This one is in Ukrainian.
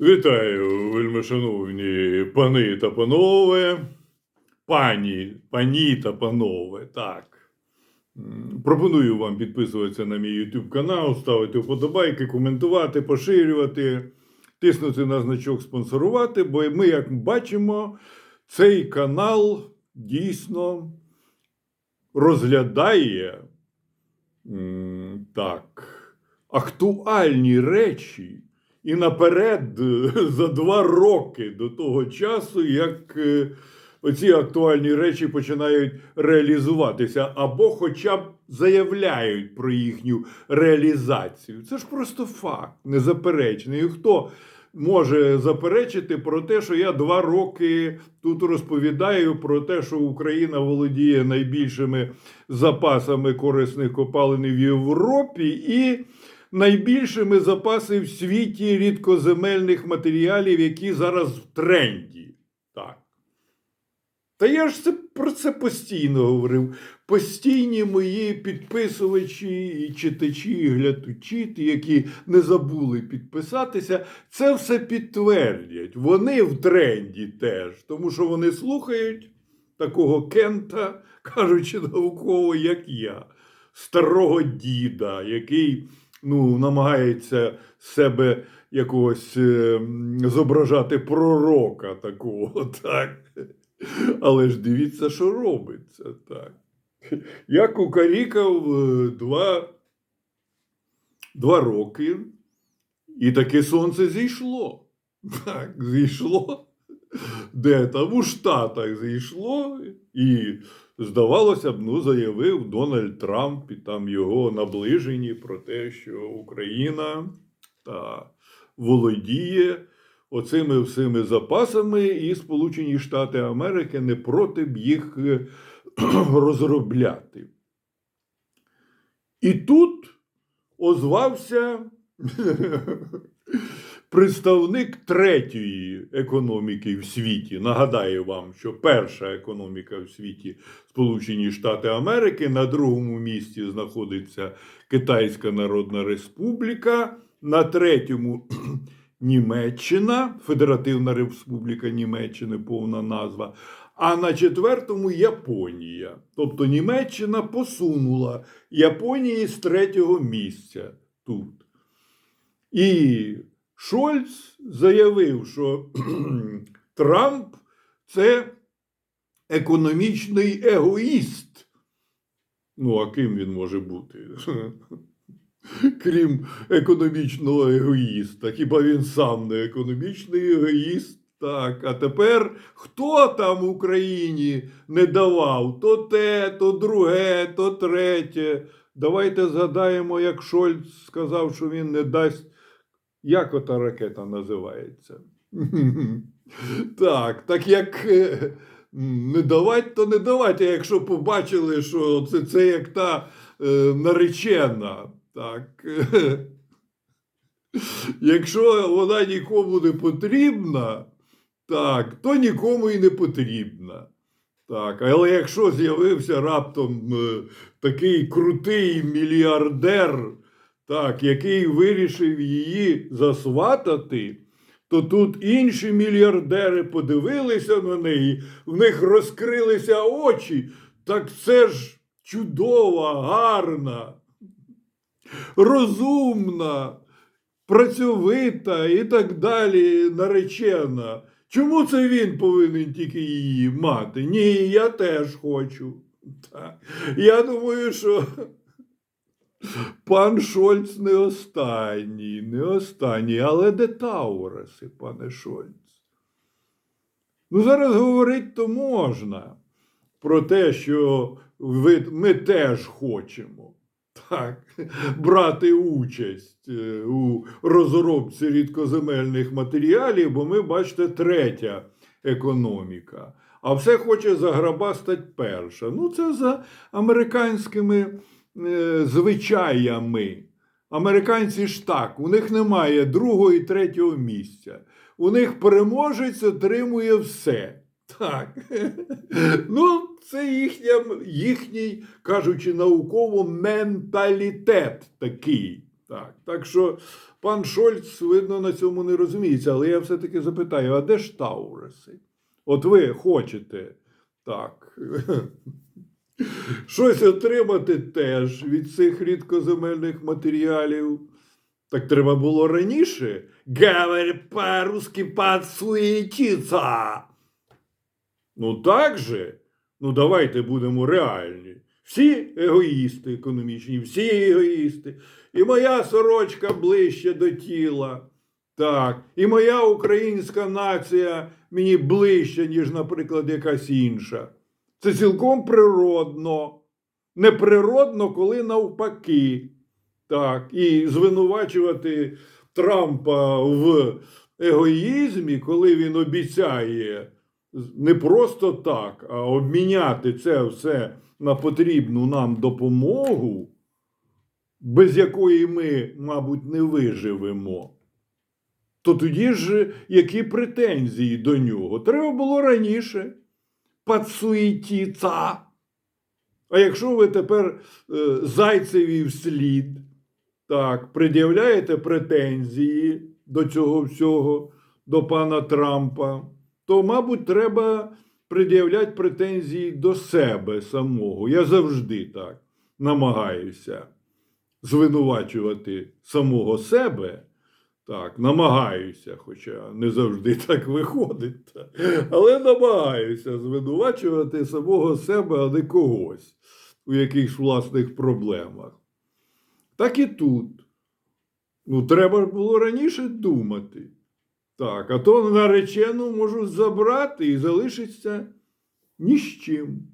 Вітаю, вельмишановні пани та панове, пані, пані та панове. Так. Пропоную вам підписуватися на мій YouTube канал, ставити вподобайки, коментувати, поширювати, тиснути на значок спонсорувати, бо ми, як бачимо, цей канал дійсно розглядає так, актуальні речі. І наперед е, за два роки до того часу, як е, оці актуальні речі починають реалізуватися, або хоча б заявляють про їхню реалізацію. Це ж просто факт, незаперечний. Хто може заперечити про те, що я два роки тут розповідаю про те, що Україна володіє найбільшими запасами корисних копалин в Європі і найбільшими запаси в світі рідкоземельних матеріалів, які зараз в тренді. Так. Та я ж це, про це постійно говорив. Постійні мої підписувачі, і читачі, і глядачі, які не забули підписатися, це все підтвердять. Вони в тренді теж, тому що вони слухають такого кента, кажучи науково, як я, старого діда, який ну, намагається себе якогось е, зображати пророка такого, так. Але ж дивіться, що робиться, так. Я кукарікав е, два, два роки, і таке сонце зійшло. Так, зійшло. Де там у Штатах зійшло, і здавалося б, ну, заявив Дональд Трамп і там його наближені про те, що Україна та володіє оцими всіми запасами, і Сполучені Штати Америки не проти б їх е, розробляти. І тут озвався представник третьої економіки в світі. Нагадаю вам, що перша економіка в світі Сполучені Штати Америки, на другому місці знаходиться Китайська Народна Республіка, на третьому Німеччина, Федеративна Республіка Німеччини, повна назва. А на четвертому Японія. Тобто Німеччина посунула Японії з третього місця тут. І Шольц заявив, що Трамп це економічний егоїст. Ну, а ким він може бути? Крім економічного егоїста. Хіба він сам не економічний егоїст? Так, а тепер хто там в Україні не давав то те, то друге, то третє. Давайте згадаємо, як Шольц сказав, що він не дасть. Як ота ракета називається? Так, так як е, не давать, то не давать. А якщо побачили, що це, це як та е, наречена, так. Якщо вона нікому не потрібна, так, то нікому і не потрібна. Так, але якщо з'явився раптом е, такий крутий мільярдер, так, який вирішив її засватати, то тут інші мільярдери подивилися на неї, в них розкрилися очі. Так це ж чудова, гарна, розумна, працьовита і так далі наречена. Чому це він повинен тільки її мати? Ні, я теж хочу. Так. Я думаю, що пан Шольц не останній, не останній, але де Тауреси, пане Шольц? Ну, зараз говорити то можна про те, що ви, ми теж хочемо так, брати участь е, у розробці рідкоземельних матеріалів, бо ми, бачите, третя економіка. А все хоче заграбастати перша. Ну, це за американськими звичаями. Американці ж так, у них немає другого і третього місця. У них переможець отримує все. Так. Ну, це їхня, їхній, кажучи науково, менталітет такий. Так, так що, пан Шольц, видно, на цьому не розуміється, але я все-таки запитаю: а де ж Тауреси? От ви хочете так. Щось отримати теж від цих рідкоземельних матеріалів. Так треба було раніше. Говор по-русски подсуетиться. Ну так же. Ну давайте будемо реальні. Всі егоїсти економічні, всі егоїсти. І моя сорочка ближче до тіла. Так, і моя українська нація мені ближче, ніж, наприклад, якась інша. Це цілком природно. Неприродно, коли навпаки. Так, і звинувачувати Трампа в егоїзмі, коли він обіцяє не просто так, а обміняти це все на потрібну нам допомогу, без якої ми, мабуть, не виживемо. То тоді ж які претензії до нього? Треба було раніше подсуетіться. А якщо ви тепер е, зайцеві вслід, так, пред'являєте претензії до цього всього, до пана Трампа, то, мабуть, треба пред'являти претензії до себе самого. Я завжди так намагаюся звинувачувати самого себе. Так, намагаюся, хоча не завжди так виходить. Але намагаюся звинувачувати самого себе, а не когось у якихось власних проблемах. Так і тут. Ну, треба ж було раніше думати. Так, а то наречену можуть забрати і залишиться ні з чим.